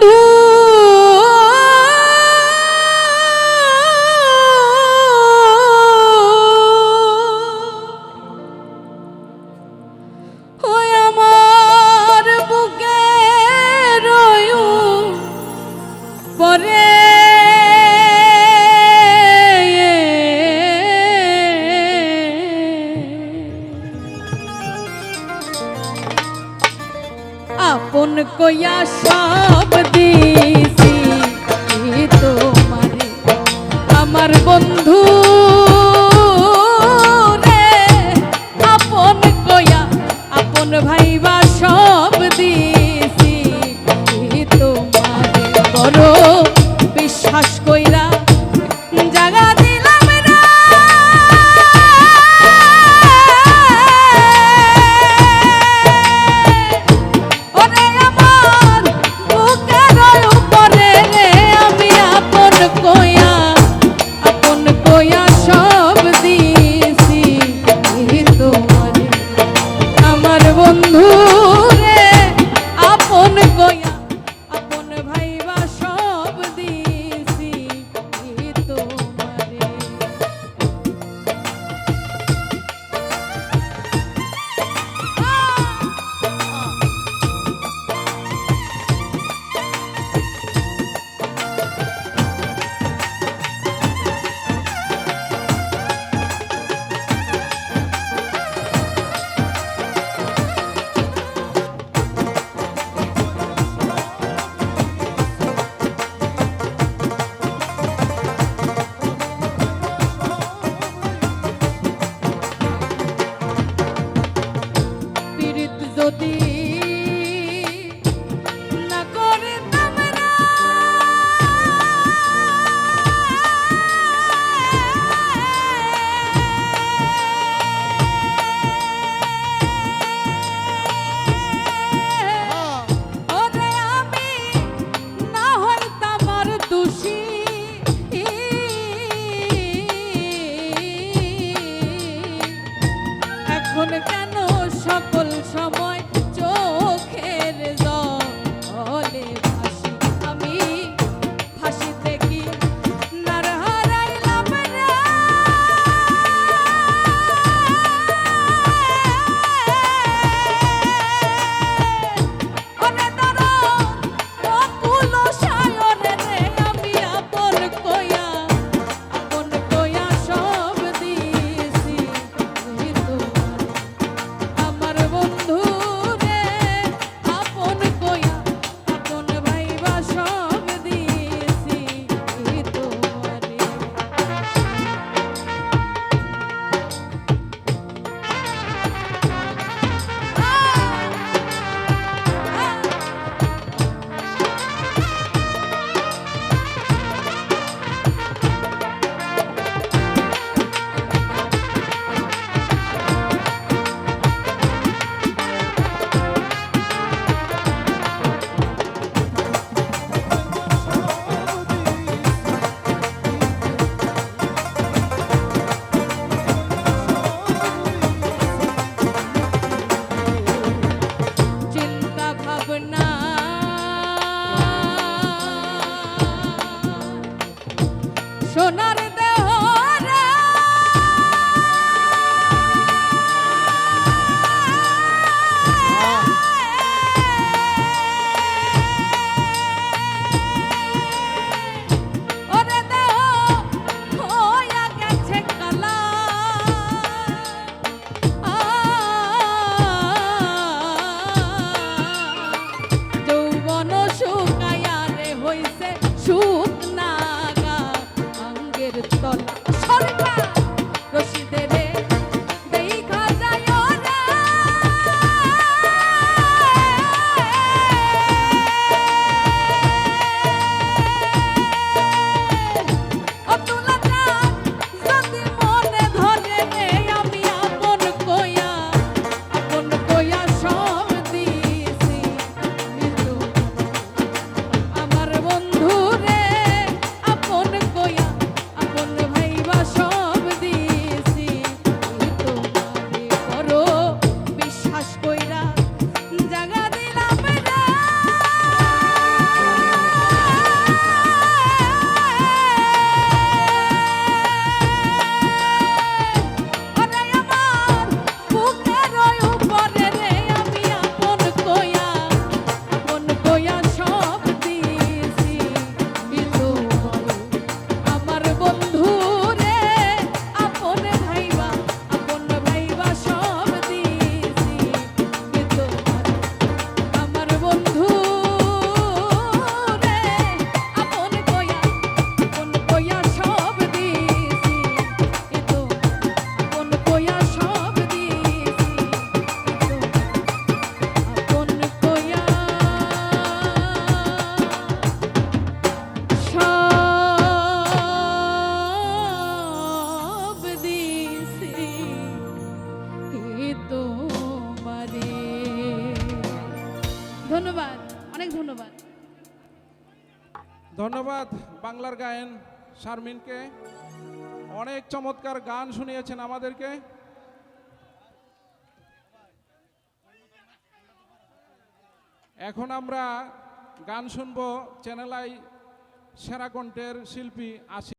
বন্ধু আমার বন্ধু রে। আপন কইয়া আপন ভাইবা সব দিছি। তোমারে বড় বিশ্বাস তোমারে। ধন্যবাদ, অনেক ধন্যবাদ। ধন্যবাদ বাংলার গায়েন শারমিনকে। অনেক চমৎকার গান শুনিয়েছেন আমাদেরকে। এখন আমরা গান শুনব চ্যানেল আই সেরা কণ্ঠের শিল্পী আসি